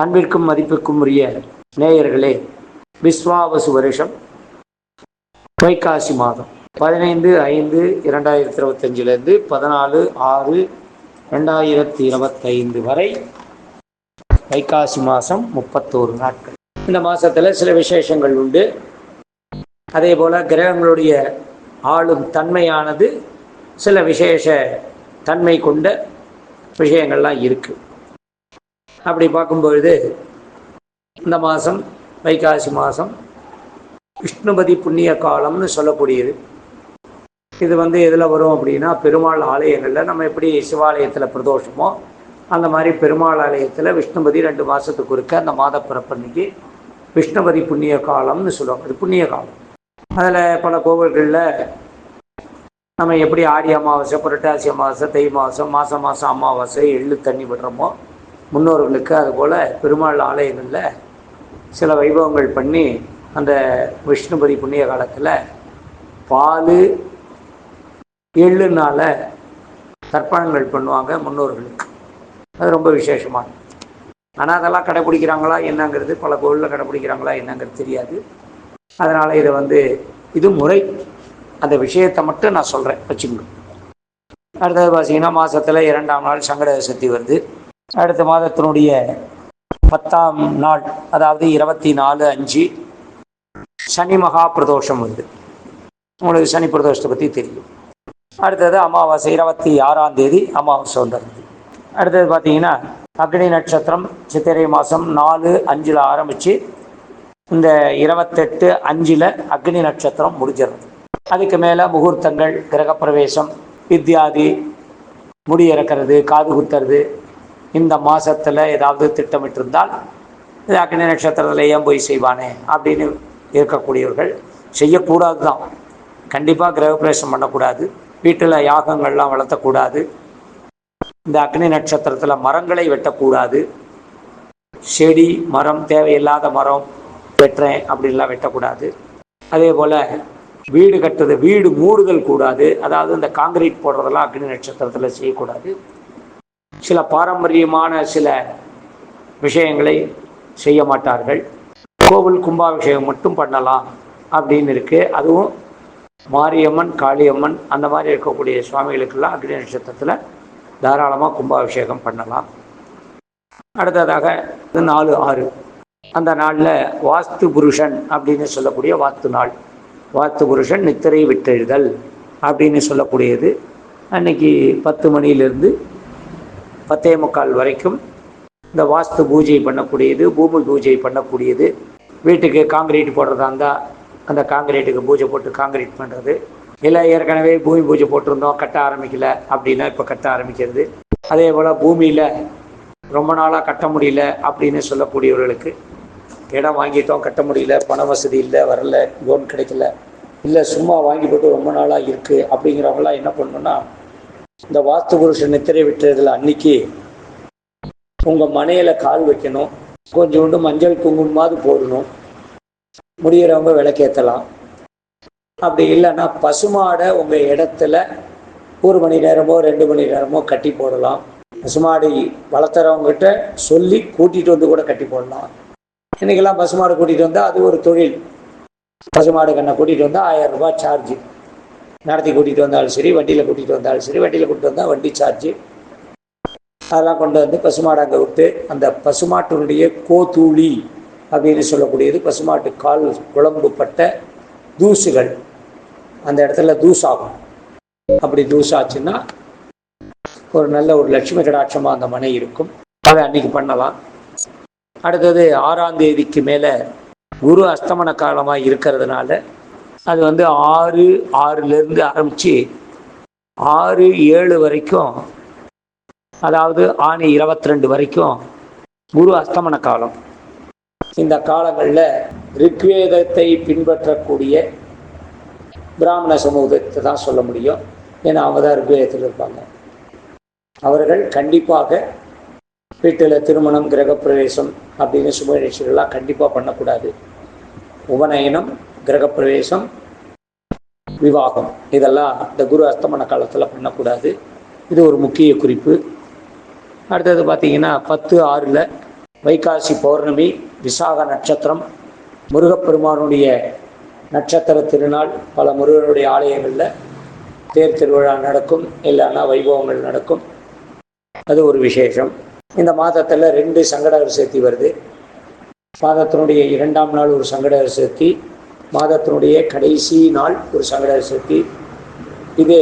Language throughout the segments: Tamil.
அன்பிற்கும் மதிப்புக்கும் உரிய நேயர்களே விஸ்வாவசு வருஷம் வைகாசி மாதம். பதினைந்து ஐந்து இரண்டாயிரத்தி இருபத்தஞ்சிலேருந்து பதினாலு ஆறு ரெண்டாயிரத்தி இருபத்தைந்து வரை வைகாசி மாதம் முப்பத்தோரு நாட்கள். இந்த மாதத்தில் சில விசேஷங்கள் உண்டு. அதே போல் கிரகங்களுடைய ஆளும் தன்மையானது சில விசேஷ தன்மை கொண்ட விஷயங்கள்லாம் இருக்குது அப்படி பார்க்கும்பொழுது இந்த மாதம் வைகாசி மாதம் விஷ்ணுபதி புண்ணிய காலம்னு சொல்லக்கூடியது. இது வந்து எதில் வரும் அப்படின்னா பெருமாள் ஆலயங்களில் நம்ம எப்படி சிவாலயத்தில் பிரதோஷமோ அந்த மாதிரி பெருமாள் ஆலயத்தில் விஷ்ணுபதி ரெண்டு மாதத்துக்கு இருக்க அந்த மாத பிறப்பன்னைக்கு விஷ்ணுபதி புண்ணிய காலம்னு சொல்லுவாங்க. அது புண்ணிய காலம். அதில் பல கோவில்களில் நம்ம எப்படி ஆடி அமாவாசை புரட்டாசி அமாவாசை தை மாதம் மாதம் மாதம் அமாவாசை எள்ளு தண்ணி விடுறோமோ முன்னோர்களுக்கு அதுபோல் பெருமாள் ஆலயங்களில் சில வைபவங்கள் பண்ணி அந்த விஷ்ணுபதி புண்ணிய காலத்தில் பால் எள்ளுனால தர்ப்பணங்கள் பண்ணுவாங்க முன்னோர்களுக்கு. அது ரொம்ப விசேஷமானது ஆனால் அதெல்லாம் கடைப்பிடிக்கிறாங்களா என்னங்கிறது பல கோவிலில் கடைப்பிடிக்கிறாங்களா என்னங்கிறது தெரியாது. அதனால் இதை வந்து இது முறை. அந்த விஷயத்தை மட்டும் நான் சொல்கிறேன் வச்சுக்கணும். அடுத்தது பார்த்தீங்கன்னா மாதத்தில் இரண்டாம் நாள் சங்கட சக்தி வருது. அடுத்த மாதத்தினுடைய பத்தாம் நாள் அதாவது இருபத்தி நாலு அஞ்சு சனி மகா பிரதோஷம் வருது. உங்களுக்கு சனி பிரதோஷத்தை பற்றி தெரியும். அடுத்தது அமாவாசை இருபத்தி ஆறாம் தேதி அமாவாசை வந்துடுது அடுத்தது பார்த்தீங்கன்னா அக்னி நட்சத்திரம் சித்திரை மாதம் நாலு அஞ்சில் ஆரம்பித்து இந்த இருபத்தெட்டு அஞ்சில் அக்னி நட்சத்திரம் முடிஞ்சிடும் அதுக்கு மேலே முகூர்த்தங்கள் கிரகப்பிரவேசம் வித்யாதி முடி இறக்கிறது காது குத்துறது இந்த மாதத்தில் ஏதாவது திட்டமிட்டிருந்தால் இது அக்னி நட்சத்திரத்தில் ஏன் போய் செய்வானே? அப்படின்னு இருக்கக்கூடியவர்கள் செய்யக்கூடாது தான் கண்டிப்பாக கிரகப்பிரவேசம் பண்ணக்கூடாது. வீட்டில் யாகங்கள்லாம் வளர்த்தக்கூடாது. இந்த அக்னி நட்சத்திரத்தில் மரங்களை வெட்டக்கூடாது. செடி மரம் தேவையில்லாத மரம் வெட்டுறேன் அப்படின்லாம் வெட்டக்கூடாது. அதே போல் வீடு கட்டுறது வீடு மூடுதல் கூடாது. அதாவது இந்த காங்கிரீட் போடுறதெல்லாம் அக்னி நட்சத்திரத்தில் செய்யக்கூடாது. சில பாரம்பரியமான சில விஷயங்களை செய்ய மாட்டார்கள். கோவில் கும்பாபிஷேகம் மட்டும் பண்ணலாம் அப்படின்னு இருக்குது அதுவும் மாரியம்மன் காளியம்மன் அந்த மாதிரி இருக்கக்கூடிய சுவாமிகளுக்கெல்லாம் அக்னி நட்சத்திரத்தில் தாராளமாக கும்பாபிஷேகம் பண்ணலாம். அடுத்ததாக நாலு ஆறு. அந்த நாளில் வாஸ்து புருஷன் அப்படின்னு சொல்லக்கூடிய வாத்து நாள். வாஸ்து புருஷன் நித்திரை விட்டெழுதல் அப்படின்னு சொல்லக்கூடியது. அன்னைக்கு பத்து மணியிலிருந்து பத்தே முக்கால் வரைக்கும் இந்த வாஸ்து பூஜை பண்ணக்கூடியது பூமி பூஜை பண்ணக்கூடியது. வீட்டுக்கு காங்கிரீட் போடுறதா இருந்தால் அந்த காங்கிரீட்டுக்கு பூஜை போட்டு காங்கிரீட் பண்ணுறது இல்லை ஏற்கனவே பூமி பூஜை போட்டிருந்தோம் கட்ட ஆரம்பிக்கல அப்படின்னா இப்போ கட்ட ஆரம்பிக்கிறது. அதே போல் பூமியில் ரொம்ப நாளாக கட்ட முடியல அப்படின்னு சொல்லக்கூடியவர்களுக்கு இடம் வாங்கிட்டோம் கட்ட முடியல பண வசதி இல்லை வரல லோன் கிடைக்கல இல்லை சும்மா வாங்கி போட்டு ரொம்ப நாளாக இருக்குது அப்படிங்கிறவங்களாம் என்ன பண்ணணும்னா இந்த வாஸ்து புருஷ நித்திரை விட்டுறதுல அன்னைக்கு உங்கள் மனையில் கால் வைக்கணும். கொஞ்சோண்டு மஞ்சள் குங்குமமாவது போடணும். முடிகிறவங்க விளக்கேற்றலாம் அப்படி இல்லைன்னா பசுமாடை உங்கள் இடத்துல ஒரு மணி நேரமோ ரெண்டு மணி நேரமோ கட்டி போடலாம். பசுமாடு வளர்த்துறவங்ககிட்ட சொல்லி கூட்டிகிட்டு வந்து கூட கட்டி போடலாம். இன்றைக்கெல்லாம் பசுமாடு கூட்டிகிட்டு வந்தால் அது ஒரு தொழில். பசுமாடு கண்ணை கூட்டிகிட்டு வந்தால் ஆயிரம் ரூபாய் சார்ஜ் நடத்தி கூட்டிகிட்டு வந்தாலும் சரி வண்டியில் கூட்டிகிட்டு வந்தாலும் சரி வண்டியில் கூட்டிகிட்டு வந்தால் வண்டி சார்ஜு அதெல்லாம் கொண்டு வந்து பசுமாடு அங்கே விட்டு அந்த பசுமாட்டினுடைய கோதூளி அப்படின்னு சொல்லக்கூடியது பசுமாட்டு கால் குழம்பு பட்ட தூசுகள். அந்த இடத்துல தூசாகும் அப்படி தூசாச்சுன்னா ஒரு நல்ல ஒரு லட்சுமி கடாட்சமாக அந்த மனை இருக்கும். அதை அன்னைக்கு பண்ணலாம். அடுத்தது ஆறாம் தேதிக்கு மேலே குரு அஸ்தமன காலமாக இருக்கிறதுனால அது வந்து ஆறு ஆறுலேருந்து ஆரம்பித்து ஆறு ஏழு வரைக்கும் அதாவது ஆணி இருபத்தி ரெண்டு வரைக்கும் குரு அஸ்தமன காலம். இந்த காலங்களில் ரிக்வேதத்தை பின்பற்றக்கூடிய பிராமண சமூகத்தை தான் சொல்ல முடியும். ஏன்னா அவங்க தான் ரிக்வேதத்தில் இருப்பாங்க. அவர்கள் கண்டிப்பாக வீட்டில் திருமணம் கிரகப்பிரவேசம் அப்படின்னு சுப நிகழ்ச்சிகள்லாம் கண்டிப்பாக பண்ணக்கூடாது. உபநயனம் கிரகப்பிரவேசம் விவாகம். இதெல்லாம் இந்த குரு அஸ்தமன காலத்தில் பண்ணக்கூடாது. இது ஒரு முக்கிய குறிப்பு. அடுத்தது பார்த்தீங்கன்னா பத்து ஆறில் வைகாசி பௌர்ணமி விசாக நட்சத்திரம் முருகப்பெருமானுடைய நட்சத்திர திருநாள் பல முருகனுடைய ஆலயங்களில் தேர் திருவிழா நடக்கும் இல்லைன்னா வைபவங்கள் நடக்கும். அது ஒரு விசேஷம். இந்த மாதத்தில் ரெண்டு சங்கடகர் சேர்த்தி வருது. மாதத்தினுடைய இரண்டாம் நாள் ஒரு சங்கடகர் சேர்த்தி மாதத்தினுடைய கடைசி நாள் ஒரு சங்கட சதுர்த்தி இது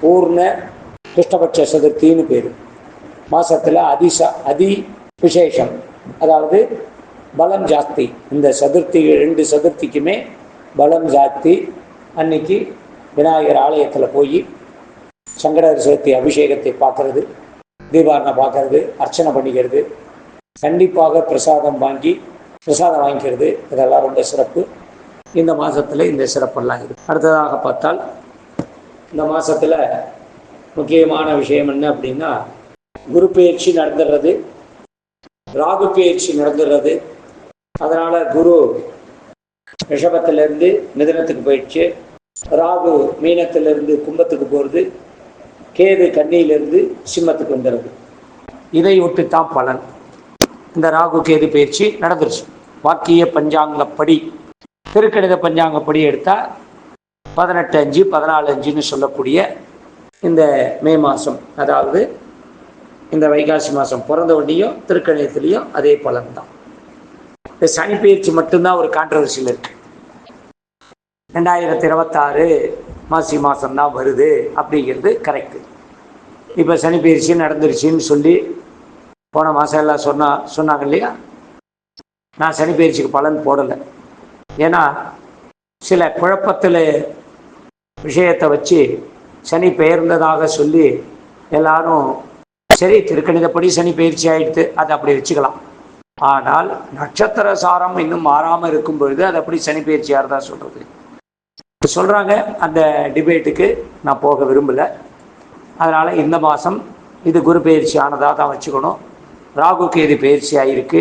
பூர்ண கிருஷ்ணபட்ச சதுர்த்தின்னு பேர். மாதத்தில் அதிச அதி விசேஷம். அதாவது பலம் ஜாஸ்தி. இந்த சதுர்த்தி ரெண்டு சதுர்த்திக்குமே பலம் ஜாஸ்தி. அன்னைக்கு விநாயகர் ஆலயத்தில் போய் சங்கடகர் சதுர்த்தி அபிஷேகத்தை பார்க்கறது தீபாரணை பார்க்கறது அர்ச்சனை பண்ணிக்கிறது. கண்டிப்பாக பிரசாதம் வாங்கி பிரசாதம் வாங்கிக்கிறது. இதெல்லாம் ரொம்ப சிறப்பு. இந்த மாதத்தில் இந்த சிறப்பெல்லாம் இருக்கு. அடுத்ததாக பார்த்தால் இந்த மாதத்தில் முக்கியமான விஷயம் என்ன அப்படின்னா குரு பயிற்சி நடந்துடுறது ராகு பயிற்சி நடந்துடுறது. அதனால் குரு ரிஷபத்திலிருந்து மிதனத்துக்கு போயிடுச்சு. ராகு மீனத்திலிருந்து கும்பத்துக்கு போகிறது கேது கண்ணியிலிருந்து சிம்மத்துக்கு வந்துடுறது. இதை விட்டு தான் பலன். இந்த ராகு கேது பயிற்சி நடந்துருச்சு. வாக்கிய பஞ்சாங்கப்படி திருக்கணித பஞ்சாங்கப்படி எடுத்தால் பதினெட்டு அஞ்சு பதினாலு அஞ்சுன்னு சொல்லக்கூடிய இந்த மே மாதம் அதாவது இந்த வைகாசி மாதம் பிறந்த வண்டியும் திருக்கணிதத்துலேயும் அதே பலன் தான் இந்த சனி பயிற்சி மட்டும்தான் ஒரு கான்ட்ரவர்சியில் இருக்கு. ரெண்டாயிரத்தி இருபத்தாறு மாசி மாதம்தான் வருது அப்படிங்கிறது கரெக்டு இப்போ சனி பயிற்சி நடந்துருச்சுன்னு சொல்லி போன மாதம் எல்லாம் சொன்னா சொன்னாங்க இல்லையா? நான் சனி பயிற்சிக்கு பலன் போடலை. ஏன்னா சில குழப்பத்தில் விஷயத்தை வச்சு சனி பெயர்ந்ததாக சொல்லி எல்லாரும் சரி திருக்கணிதப்படி சனி பயிற்சி ஆயிடுத்து அதை அப்படி வச்சுக்கலாம். ஆனால் நட்சத்திர சாரம் இன்னும் மாறாமல் இருக்கும் பொழுது அது அப்படி சனி பயிற்சியாக தான் சொல்கிறது சொல்கிறாங்க அந்த டிபேட்டுக்கு நான் போக விரும்பலை. அதனால் இந்த மாதம் இது குரு பயிற்சி ஆனதாக தான் வச்சுக்கணும். ராகு கேது பயிற்சி ஆகிருக்கு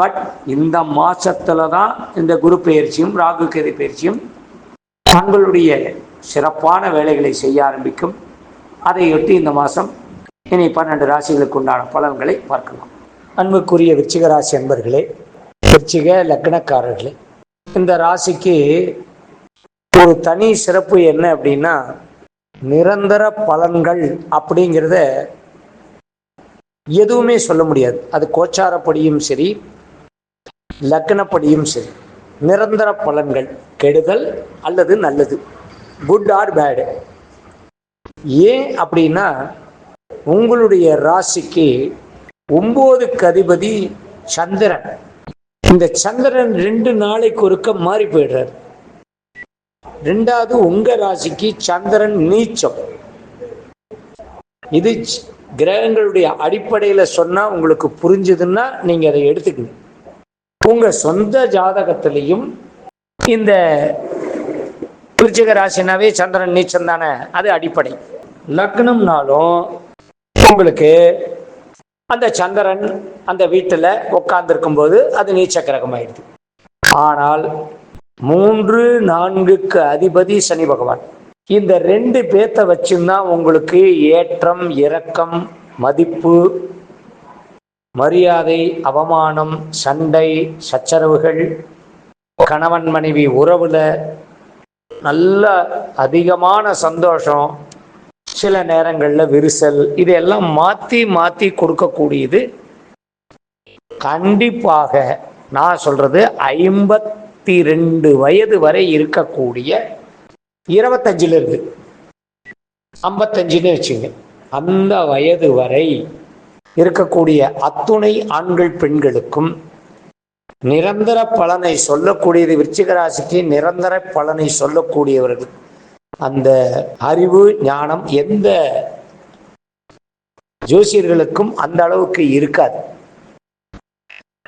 பட் இந்த மாசத்துல தான் இந்த குரு பயிற்சியும் ராகு கதி பயிற்சியும் தங்களுடைய சிறப்பான வேலைகளை செய்ய ஆரம்பிக்கும். அதையொட்டி இந்த மாதம் இனி பன்னெண்டு ராசிகளுக்கு உண்டான பலன்களை பார்க்கலாம். அன்புக்குரிய விருச்சிக ராசி அன்பர்களே விருச்சிக லக்னக்காரர்களே இந்த ராசிக்கு ஒரு தனி சிறப்பு என்ன அப்படின்னா நிரந்தர பலன்கள் அப்படிங்கிறத எதுவுமே சொல்ல முடியாது. அது கோச்சாரப்படியும் சரி லக்னப்படியும் சரி. நிரந்தர பலன்கள் கெடுதல் அல்லது நல்லது. குட் ஆர் பேடு ஏன் அப்படின்னா உங்களுடைய ராசிக்கு ஒன்பதுக்கு அதிபதி சந்திரன். இந்த சந்திரன் ரெண்டு நாளைக்கு ஒருக்க மாறி போயிடுறார். ரெண்டாவது உங்க ராசிக்கு சந்திரன் நீச்சம். இது கிரகங்களுடைய அடிப்படையில சொன்னா உங்களுக்கு புரிஞ்சுதுன்னா நீங்க அதை எடுத்துக்கணும். உங்க சொந்த ஜாதகத்திலையும் இந்த விருச்சிக ராசினாவே சந்திரன் நீச்சம் தானே அது அடிப்படை. லக்னம்னாலும் உங்களுக்கு அந்த சந்திரன் அந்த வீட்டில் உட்கார்ந்துருக்கும் போது அது நீச்ச கிரகமாயிடுது ஆனால் மூன்று நான்குக்கு அதிபதி சனி பகவான். இந்த ரெண்டு பேத்த வச்சுதான் உங்களுக்கு ஏற்றம் இரக்கம் மதிப்பு மரியாதை அவமானம் சண்டை சச்சரவுகள் கணவன் மனைவி உறவுல நல்ல அதிகமான சந்தோஷம் சில நேரங்களில் விரிசல் இதெல்லாம் மாற்றி மாற்றி கொடுக்கக்கூடியது. கண்டிப்பாக நான் சொல்றது ஐம்பத்தி ரெண்டு வயது வரை இருக்கக்கூடிய இருபத்தஞ்சிலிருந்து ஐம்பத்தஞ்சுன்னு வச்சுங்க. அந்த வயது வரை இருக்கக்கூடிய அத்துணை ஆண்கள் பெண்களுக்கும் நிரந்தர பலனை சொல்லக்கூடியது விருச்சிக ராசிக்கு நிரந்தர பலனை சொல்லக்கூடியவர்கள். அந்த அறிவு ஞானம் எந்த ஜோசியர்களுக்கும் அந்த அளவுக்கு இருக்காது.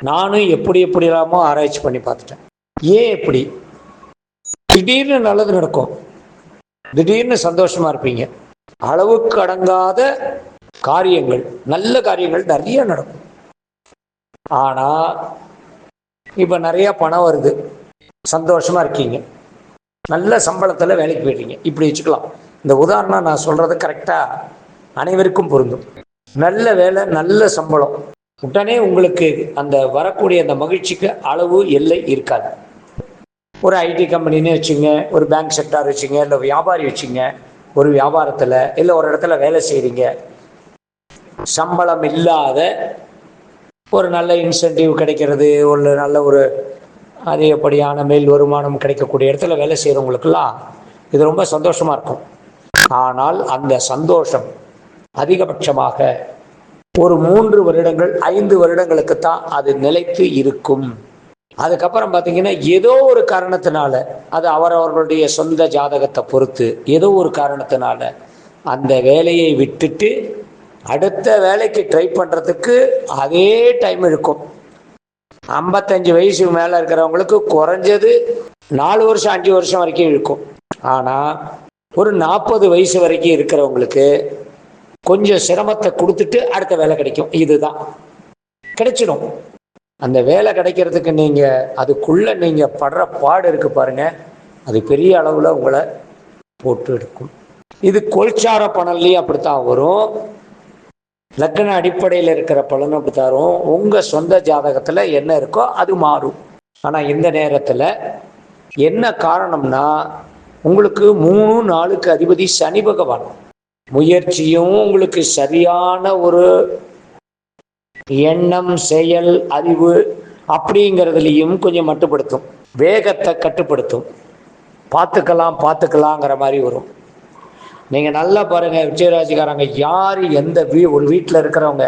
நானும் எப்படி எப்படி இல்லாமோ ஆராய்ச்சி பண்ணி பார்த்துட்டேன். ஏன் எப்படி? திடீர்னு நல்லது நடக்கும். திடீர்னு சந்தோஷமா இருப்பீங்க. அளவுக்கு அடங்காத காரியங்கள் நல்ல காரியங்கள் நிறைய நடக்கும். ஆனா இப்ப நிறைய பணம் வருது. சந்தோஷமா இருக்கீங்க. நல்ல சம்பளத்துல வேலைக்கு போயிட்டீங்க. இப்படி வச்சுக்கலாம். இந்த உதாரணம் நான் சொல்றது கரெக்டா அனைவருக்கும் பொருந்தும். நல்ல வேலை நல்ல சம்பளம். உடனே உங்களுக்கு அந்த வரக்கூடிய அந்த மகிழ்ச்சிக்கு அளவு எல்லை இருக்காது. ஒரு ஐடி கம்பெனின்னு வச்சுங்க ஒரு பேங்க் செக்டார் வச்சுங்க இல்லை வியாபாரி வச்சுங்க ஒரு வியாபாரத்தில் இல்லை ஒரு இடத்துல வேலை செய்கிறீங்க சம்பளம் இல்லாத ஒரு நல்ல இன்சென்டிவ் கிடைக்கிறது ஒரு நல்ல ஒரு அதிகப்படியான மேல் வருமானம் கிடைக்கக்கூடிய இடத்துல வேலை செய்கிறவங்களுக்கெல்லாம் இது ரொம்ப சந்தோஷமாக இருக்கும். ஆனால் அந்த சந்தோஷம் அதிகபட்சமாக ஒரு மூன்று வருடங்கள் ஐந்து வருடங்களுக்கு தான் அது நிலைத்து இருக்கும். அதுக்கப்புறம் பார்த்தீங்கன்னா ஏதோ ஒரு காரணத்தினால அது அவரவர்களுடைய சொந்த ஜாதகத்தை பொறுத்து ஏதோ ஒரு காரணத்தினால அந்த வேலையை விட்டுட்டு அடுத்த வேலைக்கு ட்ரை பண்ணுறதுக்கு அதே டைம் இருக்கும் ஐம்பத்தஞ்சு வயசுக்கு மேலே இருக்கிறவங்களுக்கு குறைஞ்சது நாலு வருஷம் அஞ்சு வருஷம் வரைக்கும் இருக்கும். ஆனால் ஒரு நாற்பது வயசு வரைக்கும் இருக்கிறவங்களுக்கு கொஞ்சம் சிரமத்தை கொடுத்துட்டு அடுத்த வேலை கிடைக்கும். இதுதான். கிடைச்சிடும். அந்த வேலை கிடைக்கிறதுக்கு நீங்கள் அதுக்குள்ளே நீங்கள் படுற பாடு இருக்கு பாருங்க. அது பெரிய அளவில் உங்களை போட்டு எடுக்கும். இது கொள்சார பணம்லேயும் அப்படித்தான் வரும். லக்ன அடிப்படையில் இருக்கிற பலன் அப்படி தரும். உங்கள் சொந்த ஜாதகத்தில் என்ன இருக்கோ அது மாறும். ஆனால் இந்த நேரத்தில் என்ன காரணம்னா உங்களுக்கு மூணு நாளுக்கு அதிபதி சனி பகவான். முயற்சியும் உங்களுக்கு சரியான ஒரு எண்ணம் செயல் அறிவு அப்படிங்கிறதுலையும் கொஞ்சம் மட்டுப்படுத்தும். வேகத்தை கட்டுப்படுத்தும். பார்த்துக்கலாம் பார்த்துக்கலாங்கிற மாதிரி வரும். நீங்கள் நல்லா பாருங்கள் விஜயராஜிக்காரங்க யார் எந்த வீ ஒரு வீட்டில் இருக்கிறவங்க?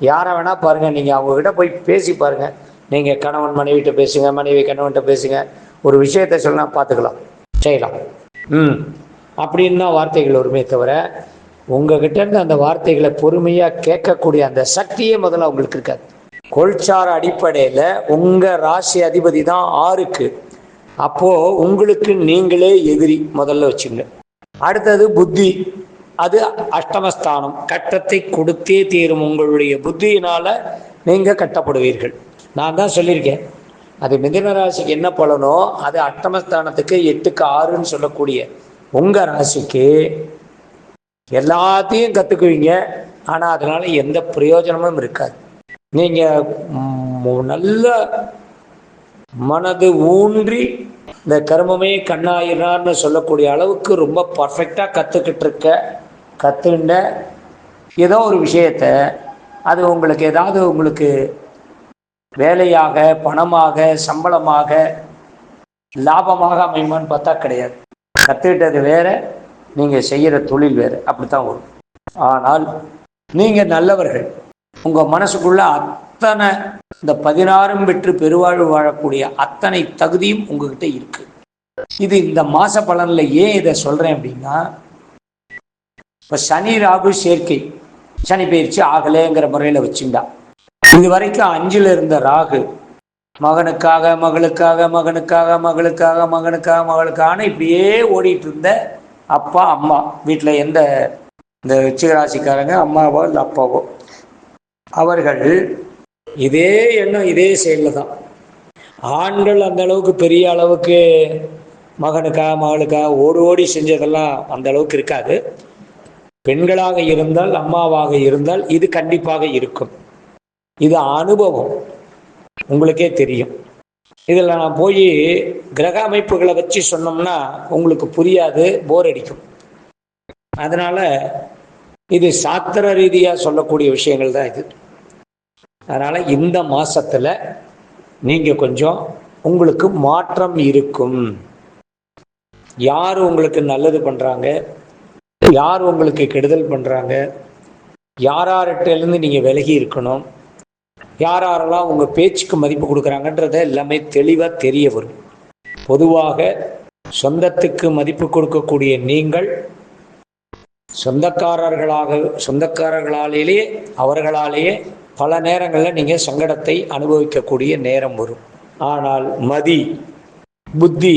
யாரை வேணால் பாருங்கள் நீங்கள் அவங்கக்கிட்ட போய் பேசி பாருங்கள் நீங்கள் கணவன் மனைவிட்ட பேசுங்க மனைவி கணவன்கிட்ட பேசுங்க. ஒரு விஷயத்தை சொன்னா பார்த்துக்கலாம் செய்யலாம். ம். அப்படின்னு தான் வார்த்தைகள் வருமே தவிர உங்ககிட்ட இருந்து அந்த வார்த்தைகளை பொறுமையாக கேட்கக்கூடிய அந்த சக்தியே முதல்ல அவங்களுக்கு இருக்காது. கொள்சார அடிப்படையில் உங்கள் ராசி அதிபதி தான் ஆறுக்கு. அப்போது உங்களுக்கு நீங்களே எதிரி முதல்ல வச்சுங்க அடுத்தது புத்தி. அது அஷ்டமஸ்தானம். கட்டத்தை கொடுத்தே தீரும் உங்களுடைய புத்தியினால நீங்கள் கட்டப்படுவீர்கள். நான் தான் சொல்லியிருக்கேன். அது மிதின ராசிக்கு என்ன பலனோ அது அஷ்டமஸ்தானத்துக்கு எட்டுக்கு ஆறுன்னு சொல்லக்கூடிய உங்கள் ராசிக்கு எல்லாத்தையும் கற்றுக்குவீங்க ஆனால் அதனால எந்த பிரயோஜனமும் இருக்காது. நீங்கள் நல்ல மனது ஊன்றி இந்த கர்மமே கண்ணாயினார்னு சொல்லக்கூடிய அளவுக்கு ரொம்ப பர்ஃபெக்டாக கற்றுக்கிட்டு இருக்க கற்றுண்ட ஏதோ ஒரு விஷயத்த அது உங்களுக்கு ஏதாவது உங்களுக்கு வேலையாக பணமாக சம்பளமாக லாபமாக அமையுமான்னு பார்த்தா கிடையாது. கற்றுக்கிட்டது வேற நீங்கள் செய்கிற தொழில் வேறு அப்படித்தான் வரும். ஆனால் நீங்கள் நல்லவர்கள். உங்கள் மனசுக்குள்ள அத்தனை இந்த பதினாறும் பெற்று பெருவாழ்வு வாழக்கூடிய அத்தனை தகுதியும் உங்ககிட்ட இருக்கு. இது இந்த மாச பலன்ல ஏன் இதை சொல்றேன் அப்படின்னா இப்போ சனி ராகு சேர்க்கை. சனி பயிற்சி ஆகலேங்கிற முறையில வச்சுண்டா இது வரைக்கும் அஞ்சுல இருந்த ராகு மகனுக்காக மகளுக்காக மகனுக்காக மகளுக்காக மகனுக்காக மகளுக்கான இப்படியே ஓடிட்டு இருந்த அப்பா அம்மா. வீட்டில் எந்த இந்த உச்சிகராசிக்காரங்க அம்மாவோ இல்லை அப்பாவோ அவர்கள் இதே எண்ணம் இதே செயலில் தான். ஆண்கள் அந்த அளவுக்கு பெரிய அளவுக்கு மகனுக்கா மகளுக்கா ஓடி ஓடி செஞ்சதெல்லாம் அந்த அளவுக்கு இருக்காது. பெண்களாக இருந்தால் அம்மாவாக இருந்தால் இது கண்டிப்பாக இருக்கும். இது அனுபவம். உங்களுக்கே தெரியும். இதில் நான் போய் கிரக அமைப்புகளை வச்சு சொன்னோம்னா உங்களுக்கு புரியாது போர் அடிக்கும். அதனால் இது சாத்திர ரீதியாக சொல்லக்கூடிய விஷயங்கள் தான் இது. அதனால் இந்த மாதத்தில் நீங்கள் கொஞ்சம் உங்களுக்கு மாற்றம் இருக்கும். யார் உங்களுக்கு நல்லது பண்ணுறாங்க யார் உங்களுக்கு கெடுதல் பண்ணுறாங்க யாரார்கிட்டேருந்து நீங்கள் விலகி இருக்கணும்? யார் யாரெல்லாம் உங்கள் பேச்சுக்கு மதிப்பு கொடுக்குறாங்கன்றத எல்லாமே தெளிவாக தெரிய வரும். பொதுவாக சொந்தத்துக்கு மதிப்பு கொடுக்கக்கூடிய நீங்கள் சொந்தக்காரர்களாக சொந்தக்காரர்களாலேயே அவர்களாலேயே பல நேரங்களில் நீங்கள் சங்கடத்தை அனுபவிக்கக்கூடிய நேரம் வரும். ஆனால் மதி புத்தி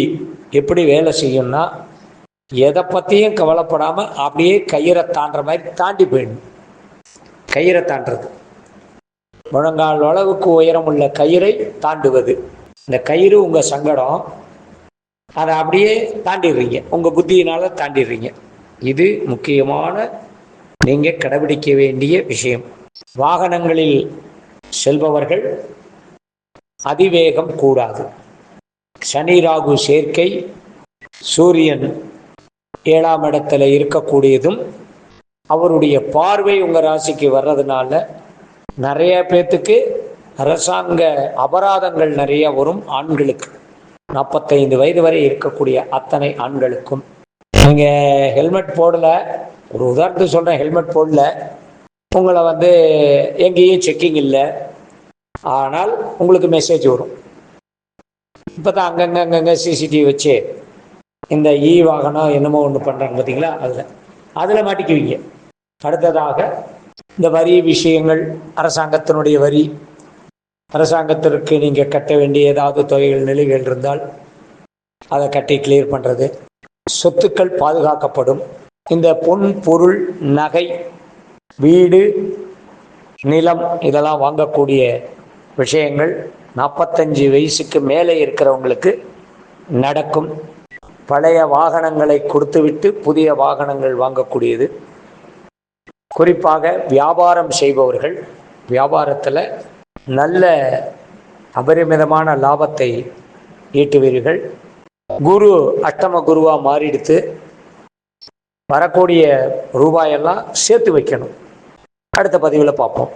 எப்படி வேலை செய்யும்னா எதை பற்றியும் கவலைப்படாமல் அப்படியே கயிறை தாண்டுற மாதிரி தாண்டி போயிடணும். கயிறை தாண்டுறது. முழங்கால் அளவுக்கு உயரம் உள்ள கயிறை தாண்டுவது. இந்த கயிறு உங்கள் சங்கடம். அதை அப்படியே தாண்டிடுறீங்க. உங்கள் புத்தியினால் தாண்டிடுறீங்க. இது முக்கியமான நீங்கள் கடைபிடிக்க வேண்டிய விஷயம். வாகனங்களில் செல்பவர்கள் அதிவேகம் கூடாது. சனி ராகு சேர்க்கை சூரியன் ஏழாம் இடத்துல இருக்கக்கூடியதும் அவருடைய பார்வை உங்கள் ராசிக்கு வர்றதுனால நிறைய பேர்த்துக்கு அரசாங்க அபராதங்கள் நிறைய வரும் ஆண்களுக்கு. நாற்பத்தைந்து வயது வரை இருக்கக்கூடிய அத்தனை ஆண்களுக்கும். நீங்கள் ஹெல்மெட் போடல ஒரு உதாரணத்துக்கு சொல்கிறேன் ஹெல்மெட் போடல. உங்களை வந்து எங்கேயும் செக்கிங் இல்லை. ஆனால் உங்களுக்கு மெசேஜ் வரும். இப்போ தான் அங்கங்கே அங்கங்கே சிசிடிவி வச்சு இந்த இ வாகனம் என்னமோ ஒன்று பண்ணுறாங்க பார்த்தீங்களா? அதில். அதில் மாட்டிக்குவீங்க. அடுத்ததாக இந்த வரி விஷயங்கள் அரசாங்கத்தினுடைய வரி. அரசாங்கத்திற்கு நீங்கள் கட்ட வேண்டிய ஏதாவது தொகைகள் நிலைகள் இருந்தால் அதை கட்டி கிளியர் பண்ணுறது சொத்துக்கள் பாதுகாக்கப்படும். இந்த பொன் பொருள் நகை வீடு நிலம் இதெல்லாம் வாங்கக்கூடிய விஷயங்கள் நாற்பத்தஞ்சு வயசுக்கு மேலே இருக்கிறவங்களுக்கு நடக்கும். பழைய வாகனங்களை கொடுத்துவிட்டு புதிய வாகனங்கள் வாங்கக்கூடியது. குறிப்பாக வியாபாரம் செய்பவர்கள் வியாபாரத்தில் நல்ல அபரிமிதமான லாபத்தை ஈட்டுவீர்கள். குரு அஷ்டம குருவாக மாறிடுத்து வரக்கூடிய ரூபாயெல்லாம் சேர்த்து வைக்கணும். அடுத்த பதிவில் பார்ப்போம்.